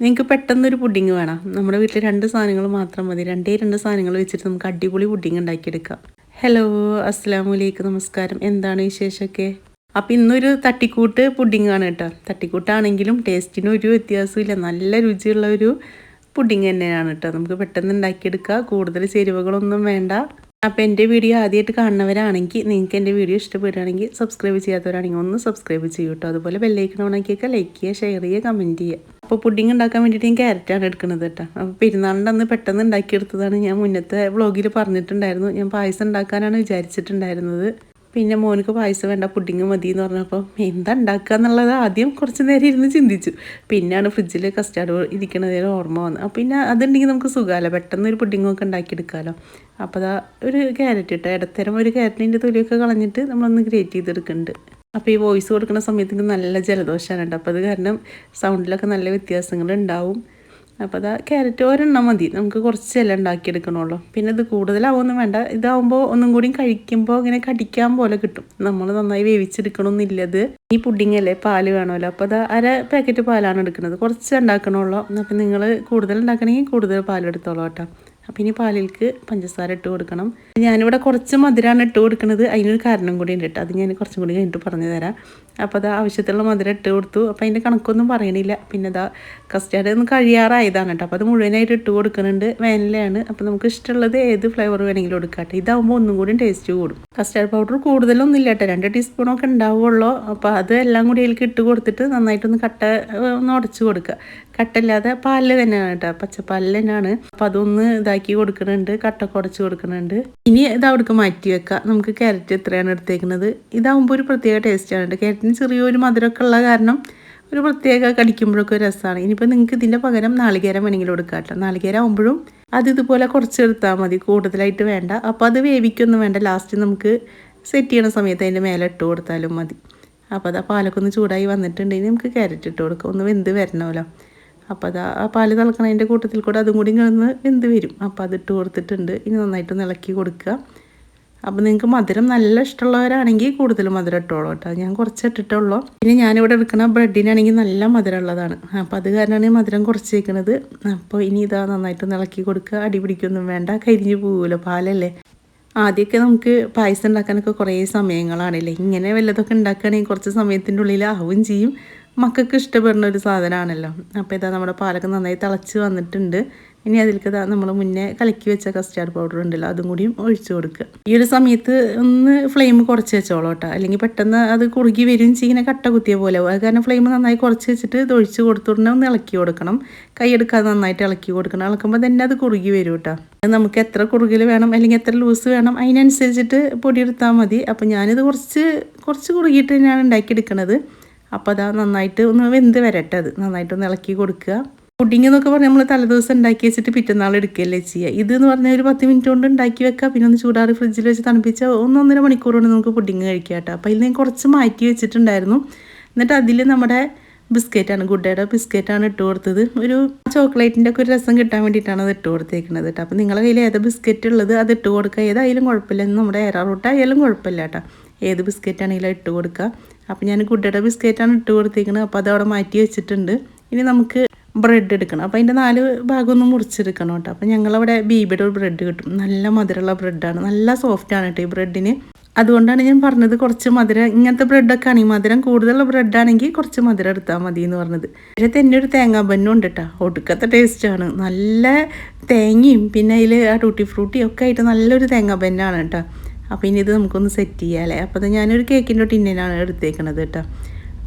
നിങ്ങൾക്ക് പെട്ടെന്നൊരു പുഡിങ് വേണം. നമ്മുടെ വീട്ടിൽ രണ്ട് സാധനങ്ങൾ മാത്രം മതി. രണ്ടേ രണ്ട് സാധനങ്ങൾ വെച്ചിട്ട് നമുക്ക് അടിപൊളി പുഡിങ് ഉണ്ടാക്കിയെടുക്കാം. ഹലോ അസ്സാം വലൈക്കും നമസ്കാരം. എന്താണ് വിശേഷമൊക്കെ? അപ്പം ഇന്നൊരു തട്ടിക്കൂട്ട് പുഡിങ് ആണ് കേട്ടോ. തട്ടിക്കൂട്ടാണെങ്കിലും ടേസ്റ്റിന് ഒരു വ്യത്യാസമില്ല നല്ല രുചിയുള്ള ഒരു പുഡിങ് തന്നെയാണ് കേട്ടോ. നമുക്ക് പെട്ടെന്ന് ഉണ്ടാക്കിയെടുക്കുക കൂടുതൽ ചേരുവകളൊന്നും വേണ്ട. അപ്പോൾ എന്റെ വീഡിയോ ആദ്യമായിട്ട് കാണുന്നവരാണെങ്കിൽ നിങ്ങൾക്ക് എന്റെ വീഡിയോ ഇഷ്ടപ്പെടുകയാണെങ്കിൽ സബ്സ്ക്രൈബ് ചെയ്യാത്തവരാണെങ്കിൽ ഒന്ന് സബ്സ്ക്രൈബ് ചെയ്യൂ കേട്ടോ അതുപോലെ ബെല്ലൈക്കൺ ഓണാക്കിയൊക്കെ ലൈക്ക് ചെയ്യുക ഷെയർ ചെയ്യുക കമന്റ് ചെയ്യുക. അപ്പോൾ പുഡിങ് ഉണ്ടാക്കാൻ വേണ്ടിയിട്ട് ഞാൻ ക്യാരറ്റാണ് എടുക്കുന്നത് കേട്ടോ അപ്പോൾ പെരുന്നാളിന്റെ അന്ന് പെട്ടെന്ന് ഉണ്ടാക്കിയെടുത്തതാണ് ഞാൻ മുന്നത്തെ വ്ളോഗിൽ പറഞ്ഞിട്ടുണ്ടായിരുന്നു. ഞാൻ പായസം ഉണ്ടാക്കാനാണ് വിചാരിച്ചിട്ടുണ്ടായിരുന്നത്. പിന്നെ മോനക്ക് പായസം വേണ്ട പുഡിങ് മതി എന്ന് പറഞ്ഞപ്പോൾ എന്താ ഉണ്ടാക്കുക എന്നുള്ളത് ആദ്യം കുറച്ച് നേരം ഇരുന്ന് ചിന്തിച്ചു. പിന്നെയാണ് ഫ്രിഡ്ജിൽ കസ്റ്റാർഡ് ഇരിക്കണതേലും ഓർമ്മ വന്നത്. പിന്നെ അതുണ്ടെങ്കിൽ നമുക്ക് സുഖമല്ല? പെട്ടെന്ന് ഒരു പുഡിങ്ങൊക്കെ ഉണ്ടാക്കിയെടുക്കാമല്ലോ അപ്പോൾ അതാ ഒരു ക്യാരറ്റ് ഇട്ട ഇടത്തരം ഒരു ക്യാരറ്റിന്റെ തൊലിയൊക്കെ കളഞ്ഞിട്ട് നമ്മളൊന്ന് ഗ്രേറ്റ് ചെയ്തെടുക്കുന്നുണ്ട്. അപ്പോൾ ഈ വോയിസ് കൊടുക്കുന്ന സമയത്ത് നല്ല ജലദോഷമാണ് കേട്ടോ. അപ്പോൾ അത് കാരണം സൗണ്ടിലൊക്കെ നല്ല വ്യത്യാസങ്ങൾ ഉണ്ടാവും. അപ്പോൾ അതാ ക്യാരറ്റ് ഒരെണ്ണം മതി. നമുക്ക് കുറച്ചല്ലേ ഉണ്ടാക്കിയെടുക്കണമല്ലോ പിന്നെ ഇത് കൂടുതലാവൊന്നും വേണ്ട. ഇതാവുമ്പോൾ ഒന്നും കൂടി കഴിക്കുമ്പോൾ ഇങ്ങനെ കടിക്കാൻ പോലെ കിട്ടും. നമ്മൾ നന്നായി വേവിച്ചെടുക്കണമെന്നില്ലത് ഈ പുഡിംഗ് അല്ലേ പാൽ വേണമല്ലോ. അപ്പോൾ അത് അര പാക്കറ്റ് പാലാണ് എടുക്കുന്നത്. കുറച്ച് ഉണ്ടാക്കണമല്ലോ അപ്പം നിങ്ങൾ കൂടുതൽ ഉണ്ടാക്കണമെങ്കിൽ കൂടുതൽ പാലെടുത്തോളൂ കേട്ടോ. അപ്പം ഇനി പാലിൽക്ക് പഞ്ചസാര ഇട്ട് കൊടുക്കണം. ഞാനിവിടെ കുറച്ച് മധുരമാണ് ഇട്ട് കൊടുക്കുന്നത് അതിനൊരു കാരണം കൂടി ഉണ്ട് കേട്ടോ. അത് ഞാൻ കുറച്ചും കൂടി കഴിഞ്ഞിട്ട് പറഞ്ഞു തരാം അപ്പോൾ അത് ആവശ്യത്തിലുള്ള മധുരം ഇട്ട് കൊടുത്തു. അപ്പോൾ അതിന്റെ കണക്കൊന്നും പറയണില്ല. പിന്നെ അതാ കസ്റ്റാർഡ് ഒന്ന് കഴിയാറായതാണ് കേട്ടോ. അപ്പോൾ അത് മുഴുവനായിട്ട് ഇട്ട് കൊടുക്കുന്നുണ്ട് വേനലാണ് അപ്പോൾ നമുക്ക് ഇഷ്ടമുള്ളത് ഏത് ഫ്ലേവർ വേണമെങ്കിലും കൊടുക്കാട്ടെ ഇതാവുമ്പോൾ ഒന്നും കൂടി ടേസ്റ്റ് കൂടും. കസ്റ്റാർഡ് പൗഡർ കൂടുതലൊന്നും ഇല്ല കേട്ടോ. രണ്ട് ടീസ്പൂണൊക്കെ ഉണ്ടാവുള്ളൂ. അപ്പോൾ അത് എല്ലാം കൂടി അതിലേക്ക് ഇട്ട് കൊടുത്തിട്ട് നന്നായിട്ടൊന്ന് കട്ട ഒന്ന് ഉടച്ച് കൊടുക്കുക കട്ടല്ലാതെ പാലിൽ തന്നെയാണ് കേട്ടോ. പച്ചപ്പാലിൽ തന്നെയാണ്. അപ്പോൾ അതൊന്ന് ഇതാക്കി കൊടുക്കുന്നുണ്ട്. കട്ടൊക്കെ ഉടച്ച് കൊടുക്കുന്നുണ്ട്. ഇനി ഇത് മാറ്റി വെക്കാം. നമുക്ക് ക്യാരറ്റ് എത്രയാണ് എടുത്തേക്കുന്നത്? ഇതാവുമ്പോൾ ഒരു പ്രത്യേക ടേസ്റ്റാണ് കേട്ടോ. ക്യാരറ്റിന് ചെറിയൊരു മധുരമൊക്കെ ഉള്ള കാരണം ഒരു പ്രത്യേക കടിക്കുമ്പോഴൊക്കെ ഒരു രസമാണ്. ഇനിയിപ്പോൾ നിങ്ങൾക്ക് ഇതിന്റെ പകരം നാളികേരം വേണമെങ്കിലും എടുക്കാം കേട്ടോ. നാളികേരം ആകുമ്പോഴും അത് ഇതുപോലെ കുറച്ചെടുത്താൽ മതി. കൂടുതലായിട്ട് വേണ്ട. അപ്പോൾ അത് വേവിക്കൊന്നും വേണ്ട. ലാസ്റ്റ് നമുക്ക് സെറ്റ് ചെയ്യണ സമയത്ത് അതിന്റെ മേലെ ഇട്ട് കൊടുത്താലും മതി. അപ്പോൾ അത് ആ പാലൊക്കെ ഒന്ന് ചൂടായി വന്നിട്ടുണ്ടെങ്കിൽ നമുക്ക് ക്യാരറ്റ് ഇട്ട് കൊടുക്കാം. ഒന്ന് വെന്ത് വരണമല്ലോ. അപ്പോൾ അത് ആ പാൽ തിളക്കണതിന്റെ കൂട്ടത്തിൽ കൂടെ അതും കൂടി കിടന്ന് വെന്ത് വരും. അപ്പോൾ അതിട്ട് കൊടുത്തിട്ടുണ്ട്. ഇനി നന്നായിട്ട് ഇളക്കി കൊടുക്കുക. അപ്പോൾ നിങ്ങൾക്ക് മധുരം നല്ല ഇഷ്ടമുള്ളവരാണെങ്കിൽ കൂടുതൽ മധുരം ഇട്ടോളൂ കേട്ടോ. ഞാൻ കുറച്ച് ഇട്ടിട്ടുള്ളൂ. പിന്നെ ഞാനിവിടെ എടുക്കുന്ന ബ്രെഡിനാണെങ്കിൽ നല്ല മധുരം ഉള്ളതാണ്. അപ്പോൾ അത് കാരണമാണ് മധുരം കുറച്ച് വെക്കുന്നത് അപ്പോൾ ഇനി ഇതാ നന്നായിട്ട് ഇളക്കി കൊടുക്കുക. അടി പിടിക്കൊന്നും വേണ്ട. കരിഞ്ഞു പോകുമല്ലോ പാലല്ലേ? ആദ്യമൊക്കെ നമുക്ക് പായസം ഉണ്ടാക്കാനൊക്കെ കുറേ സമയങ്ങളാണല്ലേ? ഇങ്ങനെ വല്ലതൊക്കെ ഉണ്ടാക്കുകയാണെങ്കിൽ കുറച്ച് സമയത്തിന്റെ ഉള്ളിൽ ആവുകയും ചെയ്യും. മക്കൾക്ക് ഇഷ്ടപ്പെടുന്ന ഒരു സാധനമാണല്ലോ. അപ്പോൾ ഇതാ നമ്മുടെ പാലൊക്കെ നന്നായി തിളച്ച് വന്നിട്ടുണ്ട്. ഇനി അതിലേക്ക് നമ്മൾ മുന്നേ കലക്കി വെച്ച കസ്റ്റാർഡ് പൗഡർ ഉണ്ടല്ലോ അതും കൂടിയും ഒഴിച്ചു കൊടുക്കുക ഈ ഒരു സമയത്ത് ഒന്ന് ഫ്ലെയിം കുറച്ച് വെച്ചോളൂ കേട്ടോ അല്ലെങ്കിൽ പെട്ടെന്ന് അത് കുറുകി വരും ചെയ്യുന്ന കട്ട കുത്തിയ പോലെ അത് കാരണം ഫ്ലെയിം നന്നായി കുറച്ച് വെച്ചിട്ട് ഇത് ഒഴിച്ച് കൊടുത്തുടനെ ഒന്ന് ഇളക്കി കൊടുക്കണം. കൈയെടുക്കാതെ നന്നായിട്ട് ഇളക്കി കൊടുക്കണം. ഇളക്കുമ്പോൾ തന്നെ അത് കുറുകി വരും കേട്ടോ നമുക്ക് എത്ര കുറുകിൽ വേണം അല്ലെങ്കിൽ എത്ര ലൂസ് വേണം അതിനനുസരിച്ചിട്ട് പൊടിയെടുത്താൽ മതി. അപ്പോൾ ഞാനിത് കുറച്ച് കുറച്ച് കുറുകിയിട്ട് തന്നെയാണ് ഉണ്ടാക്കിയെടുക്കണത്. അപ്പോൾ അതാ നന്നായിട്ട് ഒന്ന് വെന്ത് വരട്ടെ അത്. നന്നായിട്ടൊന്ന് ഇളക്കി കൊടുക്കുക. പുഡിങ് എന്നൊക്കെ പറഞ്ഞാൽ നമ്മൾ തലേദിവസം ഉണ്ടാക്കി വെച്ചിട്ട് പിറ്റന്നാൾ എടുക്കുകയല്ലേ ചെയ്യുക ഇത് എന്ന് പറഞ്ഞാൽ ഒരു പത്ത് മിനിറ്റ് കൊണ്ട് ഉണ്ടാക്കി വെക്കുക പിന്നെ ഒന്ന് ചൂടാറി ഫ്രിഡ്ജിൽ വെച്ച് തണുപ്പിച്ച ഒന്നൊന്നര മണിക്കൂർ കൊണ്ട് നമുക്ക് പുഡിങ് കഴിക്കാം കേട്ടോ. അപ്പോൾ ഇതിൽ ഞാൻ കുറച്ച് മാറ്റി വെച്ചിട്ടുണ്ടായിരുന്നു. എന്നിട്ട് അതിൽ നമ്മുടെ ബിസ്ക്കറ്റാണ് ഗുഡയുടെ ബിസ്ക്കറ്റാണ് ഇട്ട് കൊടുത്തത്. ഒരു ചോക്ലേറ്റിന്റെ ഒക്കെ ഒരു രസം കിട്ടാൻ വേണ്ടിയിട്ടാണ് അത് ഇട്ട് കൊടുത്തേക്കുന്നത് കേട്ടോ. അപ്പോൾ നിങ്ങളുടെ കയ്യിൽ ഏത് ബിസ്ക്കറ്റ് ഉള്ളത് അത് ഇട്ട് കൊടുക്കുക ഏതായാലും കുഴപ്പമില്ല. നമ്മുടെ എയർ റൂട്ട് ആയാലും കുഴപ്പമില്ല കേട്ടോ. ഏത് ബിസ്ക്കറ്റ് ആണെങ്കിലും ഇട്ട് കൊടുക്കുക അപ്പോൾ ഞാൻ ഗുഡയുടെ ബിസ്ക്കറ്റാണ് ഇട്ട് കൊടുത്തേക്കുന്നത് അപ്പോൾ അത് അവിടെ മാറ്റി വെച്ചിട്ടുണ്ട്. ഇനി നമുക്ക് ബ്രെഡ് എടുക്കണം. അപ്പോൾ അതിന്റെ നാല് ഭാഗം ഒന്ന് മുറിച്ചെടുക്കണം കേട്ടോ. അപ്പോൾ ഞങ്ങളവിടെ ബീബിയുടെ ഒരു ബ്രെഡ് കിട്ടും. നല്ല മധുരമുള്ള ബ്രെഡാണ് നല്ല സോഫ്റ്റാണ് കേട്ടോ ഈ ബ്രെഡിന് അതുകൊണ്ടാണ് ഞാൻ പറഞ്ഞത് കുറച്ച് മധുരം ഇങ്ങനത്തെ ബ്രെഡൊക്കെ ആണെങ്കിൽ മധുരം കൂടുതലുള്ള ബ്രെഡാണെങ്കിൽ കുറച്ച് മധുരം എടുത്താൽ മതി എന്ന് പറഞ്ഞത്. പക്ഷേ തന്നെ ഒരു തേങ്ങാ ബന്നും ഉണ്ട് കേട്ടോ. ഒടുക്കത്തെ ടേസ്റ്റാണ് നല്ല തേങ്ങയും പിന്നെ അതിൽ ആ ടൂട്ടി ഫ്രൂട്ടിയും ഒക്കെ ആയിട്ട് നല്ലൊരു തേങ്ങാ ബന്നാണ് കേട്ടോ. അപ്പോൾ ഇനി ഇത് നമുക്കൊന്ന് സെറ്റ് ചെയ്യാമല്ലേ അപ്പോൾ അത് ഞാനൊരു കേക്കിന്റെ ടിന്നിനാണ് എടുത്തേക്കണത് കേട്ടോ.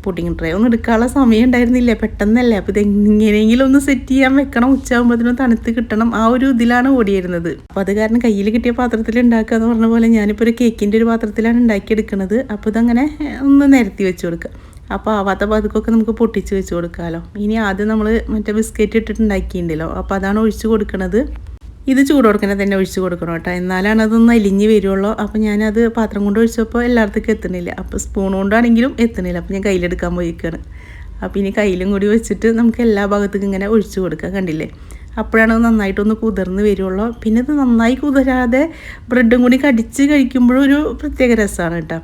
Pudding tray. ഒന്നും എടുക്കാനുള്ള സമയം ഉണ്ടായിരുന്നില്ല? പെട്ടെന്നല്ലേ. അപ്പോൾ ഇത് എങ്ങനെയെങ്കിലും ഒന്ന് സെറ്റ് ചെയ്യാൻ വെക്കണം. ഉച്ചയാകുമ്പോഴത്തേനും തണുത്ത് കിട്ടണം. ആ ഒരു ഇതിലാണ് ഓടിയിരുന്നത്. അപ്പോൾ അത് കാരണം കയ്യിൽ കിട്ടിയ പാത്രത്തിൽ ഉണ്ടാക്കുക എന്ന് പറഞ്ഞ പോലെ ഞാനിപ്പോൾ ഒരു കേക്കിന്റെ ഒരു പാത്രത്തിലാണ് ഉണ്ടാക്കിയെടുക്കുന്നത് അപ്പോൾ ഇതങ്ങനെ ഒന്ന് നിരത്തി വെച്ച് കൊടുക്കുക. അപ്പോൾ ആവാത്ത പതുക്കൊക്കെ നമുക്ക് പൊട്ടിച്ച് വെച്ച് കൊടുക്കാമല്ലോ ഇനി ആദ്യം നമ്മൾ മറ്റേ ബിസ്ക്കറ്റ് ഇട്ടിട്ട് ഉണ്ടാക്കിയിട്ടുണ്ടല്ലോ അപ്പോൾ അതാണ് ഒഴിച്ച് കൊടുക്കുന്നത് ഇത് ചൂട് കൊടുക്കണ തന്നെ ഒഴിച്ച് കൊടുക്കണം കേട്ടോ. എന്നാലാണ് അതൊന്ന് അലിഞ്ഞ് വരുള്ളൂ. അപ്പോൾ ഞാനത് പാത്രം കൊണ്ട് ഒഴിച്ചപ്പോൾ എല്ലായിടത്തേക്കും എത്തണില്ല അപ്പോൾ സ്പൂൺ കൊണ്ടാണെങ്കിലും എത്തണില്ല അപ്പോൾ ഞാൻ കയ്യിലെടുക്കാൻ പോയിക്കാണ് അപ്പോൾ ഇനി കയ്യിലും കൂടി വെച്ചിട്ട് നമുക്ക് എല്ലാ ഭാഗത്തേക്കും ഇങ്ങനെ ഒഴിച്ച് കൊടുക്കാൻ കണ്ടില്ലേ? അപ്പോഴാണ് അത് നന്നായിട്ടൊന്ന് കുതിർന്ന് വരുള്ളൂ. പിന്നെ ഇത് നന്നായി കുതിരാതെ ബ്രെഡും കൂടി കടിച്ച് കഴിക്കുമ്പോഴും ഒരു പ്രത്യേക രസമാണ് കേട്ടോ.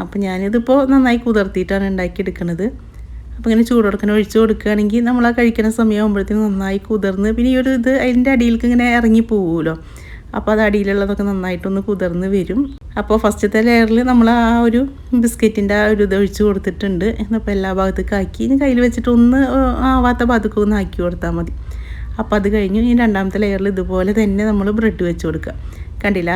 അപ്പോൾ ഞാനിതിപ്പോൾ നന്നായി കുതിർത്തിയിട്ടാണ് ഉണ്ടാക്കിയെടുക്കുന്നത് അപ്പോൾ ഇങ്ങനെ ചൂടോടക്കനെ ഒഴിച്ച് കൊടുക്കുകയാണെങ്കിൽ നമ്മൾ ആ കഴിക്കുന്ന സമയമാകുമ്പോഴത്തേക്കും നന്നായി കുതിർന്ന് പിന്നെ ഈ ഒരു ഇത് അതിന്റെ അടിയിലേക്ക് ഇങ്ങനെ ഇറങ്ങി പോകുമല്ലോ അപ്പോൾ അത് അടിയിലുള്ളതൊക്കെ നന്നായിട്ടൊന്ന് കുതിർന്ന് വരും. അപ്പോൾ ഫസ്റ്റത്തെ ലെയറിൽ നമ്മൾ ആ ഒരു ബിസ്ക്കറ്റിന്റെ ആ ഒരു ഇത് ഒഴിച്ച് കൊടുത്തിട്ടുണ്ട്. എന്നപ്പോൾ എല്ലാ ഭാഗത്തേക്കും ആക്കി. ഇനി കയ്യിൽ വെച്ചിട്ട് ഒന്ന് ആവാത്ത ഭാഗത്തേക്ക് ഒന്ന് ആക്കി കൊടുത്താൽ മതി. അപ്പോൾ അത് കഴിഞ്ഞു. ഇനി രണ്ടാമത്തെ ലെയറിൽ ഇതുപോലെ തന്നെ നമ്മൾ ബ്രെഡ് വെച്ച് കൊടുക്കുക. കണ്ടില്ല?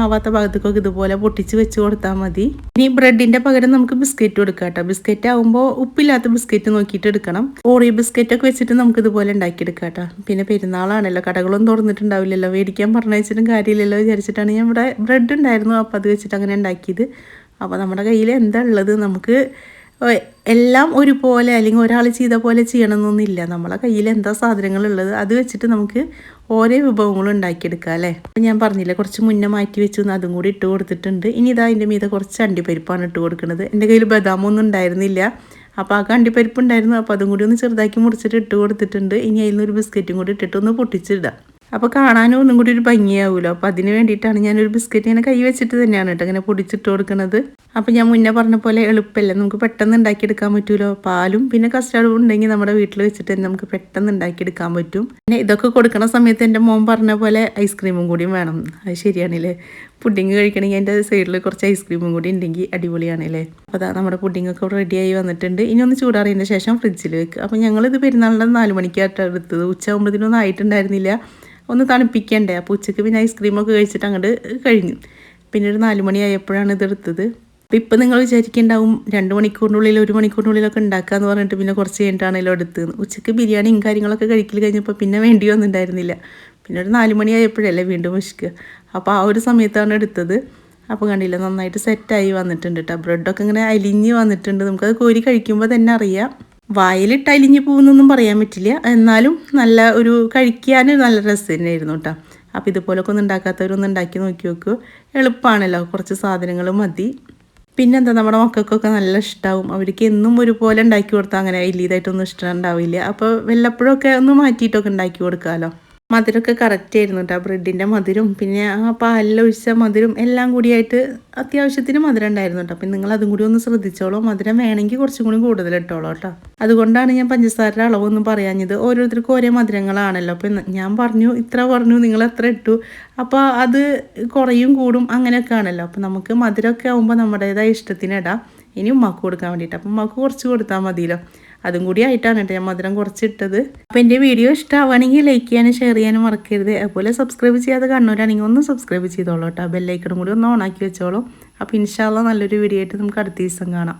ആവാത്ത ഭാഗത്തേക്കൊക്കെ ഇതുപോലെ പൊട്ടിച്ച് വെച്ച് കൊടുത്താൽ മതി. ഇനി ബ്രെഡിന്റെ പകരം നമുക്ക് ബിസ്ക്കറ്റ് കൊടുക്കാം കേട്ടോ. ബിസ്ക്കറ്റ് ആകുമ്പോൾ ഉപ്പില്ലാത്ത ബിസ്ക്കറ്റ് നോക്കിയിട്ട് എടുക്കണം. ഓറിയോ ബിസ്ക്കറ്റ് ഒക്കെ വെച്ചിട്ട് നമുക്ക് ഇതുപോലെ ഉണ്ടാക്കിയെടുക്കാം കേട്ടോ. പിന്നെ പെരുന്നാളാണല്ലോ. കടകളൊന്നും തുറന്നിട്ടുണ്ടാവില്ലല്ലോ. മേടിക്കാൻ പറഞ്ഞു വെച്ചിട്ടും കാര്യമില്ലല്ലോ വിചാരിച്ചിട്ടാണ് ഞാൻ ഇവിടെ ബ്രെഡ് ഉണ്ടായിരുന്നു. അപ്പോൾ അത് വെച്ചിട്ട് അങ്ങനെ ഉണ്ടാക്കിയത്. അപ്പോൾ നമ്മുടെ കയ്യിൽ എന്താ ഉള്ളത്? നമുക്ക് എല്ലാം ഒരുപോലെ അല്ലെങ്കിൽ ഒരാൾ ചെയ്ത പോലെ ചെയ്യണമെന്നൊന്നുമില്ല. നമ്മളെ കയ്യിൽ എന്താ സാധനങ്ങളുള്ളത് അത് വെച്ചിട്ട് നമുക്ക് ഓരോ വിഭവങ്ങളും ഉണ്ടാക്കിയെടുക്കാം അല്ലേ? അപ്പം ഞാൻ പറഞ്ഞില്ല കുറച്ച് മുന്നേ മാറ്റി വെച്ചു അതും കൂടി ഇട്ട് കൊടുത്തിട്ടുണ്ട്. ഇനി ഇതാ അതിന്റെ മീതെ കുറച്ച് അണ്ടിപ്പരിപ്പാണ് ഇട്ട് കൊടുക്കുന്നത് എന്റെ കയ്യിൽ ബദാമൊന്നും ഉണ്ടായിരുന്നില്ല. അപ്പോൾ ആ അണ്ടിപ്പരിപ്പ് ഉണ്ടായിരുന്നു അപ്പോൾ അതും കൂടി ഒന്ന് ചെറുതാക്കി മുറിച്ചിട്ട് ഇട്ട് കൊടുത്തിട്ടുണ്ട്. ഇനി അതിൽ നിന്ന് ഒരു ബിസ്ക്കറ്റും കൂടി ഇട്ടിട്ട് ഒന്ന് പൊട്ടിച്ചിടാം. അപ്പോൾ കാണാനും ഒന്നും കൂടി ഒരു ഭംഗിയാവുമല്ലോ അപ്പോൾ അതിന് വേണ്ടിയിട്ടാണ് ഞാനൊരു ബിസ്ക്കറ്റ് ഇങ്ങനെ കൈ വെച്ചിട്ട് തന്നെയാണ് കേട്ടോ ഇങ്ങനെ പൊടിച്ചിട്ട് കൊടുക്കുന്നത്. അപ്പോൾ ഞാൻ മുന്നേ പറഞ്ഞ പോലെ എളുപ്പമല്ല? നമുക്ക് പെട്ടെന്ന് ഉണ്ടാക്കിയെടുക്കാൻ പറ്റുമല്ലോ പാലും പിന്നെ കസ്റ്റാർഡും ഉണ്ടെങ്കിൽ നമ്മുടെ വീട്ടിൽ വെച്ചിട്ട് തന്നെ നമുക്ക് പെട്ടെന്ന് ഉണ്ടാക്കിയെടുക്കാൻ പറ്റും. പിന്നെ ഇതൊക്കെ കൊടുക്കുന്ന സമയത്ത് എന്റെ മോൻ പറഞ്ഞ പോലെ ഐസ്ക്രീമും കൂടിയും വേണം. അത് ശരിയാണല്ലേ? പുഡിങ് കഴിക്കണമെങ്കിൽ എന്റെ സൈഡിൽ കുറച്ച് ഐസ്ക്രീമും കൂടി ഉണ്ടെങ്കിൽ അടിപൊളിയാണല്ലേ? അപ്പോൾ അതാ നമ്മുടെ പുഡിങ്ങൊക്കെ റെഡിയായി വന്നിട്ടുണ്ട്. ഇനി ഒന്ന് ചൂടാറിയതിന്റെ ശേഷം ഫ്രിഡ്ജിൽ വെക്കുക അപ്പോൾ ഞങ്ങളിത് പെരുന്നാളിന്റെ നാല് മണിക്കായിട്ടാണ് എടുത്തത്. ഉച്ചയാകുമ്പോഴത്തേനൊന്നും ആയിട്ടുണ്ടായിരുന്നില്ല. ഒന്ന് തണുപ്പിക്കണ്ടേ. അപ്പോൾ ഉച്ചയ്ക്ക് പിന്നെ ഐസ്ക്രീമൊക്കെ കഴിച്ചിട്ട് അങ്ങോട്ട് കഴിഞ്ഞു. പിന്നെ ഒരു നാല് മണിയായപ്പോഴാണ് ഇത് എടുത്തത്. അപ്പം ഇപ്പം നിങ്ങൾ വിചാരിക്കുന്നുണ്ടാവും രണ്ട് മണിക്കൂറിനുള്ളിൽ ഒരു മണിക്കൂറിനുള്ളിലൊക്കെ ഉണ്ടാക്കാന്ന് പറഞ്ഞിട്ട് പിന്നെ കുറച്ച് കഴിഞ്ഞിട്ടാണല്ലോ എടുത്തത്. ഉച്ചയ്ക്ക് ബിരിയാണിയും കാര്യങ്ങളൊക്കെ കഴിക്കൽ കഴിഞ്ഞപ്പോൾ പിന്നെ വേണ്ടി വന്നിട്ടുണ്ടായിരുന്നില്ല പിന്നെ ഒരു നാല് മണിയായപ്പോഴല്ലേ വീണ്ടും വിശക്കുക. അപ്പോൾ ആ ഒരു സമയത്താണ് എടുത്തത്. അപ്പോൾ കണ്ടില്ല നന്നായിട്ട് സെറ്റായി വന്നിട്ടുണ്ട് കേട്ടോ ബ്രെഡൊക്കെ ഇങ്ങനെ അലിഞ്ഞ് വന്നിട്ടുണ്ട്. നമുക്കത് കോരി കഴിക്കുമ്പോൾ തന്നെ അറിയാം. വായിലിട്ട് അലിഞ്ഞു പോകുന്നൊന്നും പറയാൻ പറ്റില്ല. എന്നാലും നല്ല ഒരു കഴിക്കാൻ നല്ല രസം തന്നെയായിരുന്നു കേട്ടോ. അപ്പോൾ ഇതുപോലൊക്കെ ഒന്നും ഉണ്ടാക്കാത്തവരൊന്നും ഉണ്ടാക്കി നോക്കി നോക്കൂ. എളുപ്പമാണല്ലോ കുറച്ച് സാധനങ്ങൾ മതി. പിന്നെന്താ? നമ്മുടെ മക്കൾക്കൊക്കെ നല്ല ഇഷ്ടമാവും അവർക്ക് എന്നും ഒരുപോലെ ഉണ്ടാക്കി കൊടുത്താൽ അങ്ങനെ വലിയതായിട്ടൊന്നും ഇഷ്ടം ഉണ്ടാവില്ല. അപ്പോൾ വല്ലപ്പോഴൊക്കെ ഒന്ന് മാറ്റിയിട്ടൊക്കെ ഉണ്ടാക്കി കൊടുക്കാമല്ലോ മധുരമൊക്കെ കറക്റ്റ് ആയിരുന്നു കേട്ടോ ബ്രെഡിന്റെ മധുരം പിന്നെ ആ പാലിലൊഴിച്ച മധുരം എല്ലാം കൂടിയായിട്ട് അത്യാവശ്യത്തിന് മധുരം ഉണ്ടായിരുന്നു കേട്ടോ അപ്പം നിങ്ങൾ അതും കൂടി ഒന്ന് ശ്രദ്ധിച്ചോളൂ. മധുരം വേണമെങ്കിൽ കുറച്ചും കൂടി കൂടുതൽ ഇട്ടോളൂ കേട്ടോ അതുകൊണ്ടാണ് ഞാൻ പഞ്ചസാരയുടെ അളവൊന്നും പറയാഞ്ഞത്. ഓരോരുത്തർക്കും ഓരോ മധുരങ്ങളാണല്ലോ. അപ്പം ഞാൻ പറഞ്ഞു ഇത്ര പറഞ്ഞു നിങ്ങൾ എത്ര ഇട്ടു. അപ്പോൾ അത് കുറയും കൂടും അങ്ങനെയൊക്കെ ആണല്ലോ. അപ്പം നമുക്ക് മധുരമൊക്കെ ആകുമ്പോൾ നമ്മുടേതായ ഇഷ്ടത്തിന് ഇടാം. ഇനി ഉമ്മാക്ക് കൊടുക്കാൻ വേണ്ടിയിട്ട് അപ്പം ഉമ്മാക്ക് കുറച്ച് കൊടുത്താൽ മതിയല്ലോ. അതും കൂടി ആയിട്ടാണ് കേട്ടോ ഞാൻ മധുരം കുറച്ചിട്ടത്. അപ്പോൾ എന്റെ വീഡിയോ ഇഷ്ടമാവുകയാണെങ്കിൽ ലൈക്ക് ചെയ്യാനും ഷെയർ ചെയ്യാനും മറക്കരുത്. അതുപോലെ സബ്സ്ക്രൈബ് ചെയ്യാതെ കണ്ണൂരാണെങ്കിൽ ഒന്ന് സബ്സ്ക്രൈബ് ചെയ്തോളൂ കേട്ടോ. ബെല്ലൈക്കണും കൂടി ഒന്ന് ഓണാക്കി വെച്ചോളൂ. അപ്പോൾ ഇൻഷാല്ല നല്ലൊരു വീഡിയോ ആയിട്ട് നമുക്ക് അടുത്ത ദിവസം കാണാം.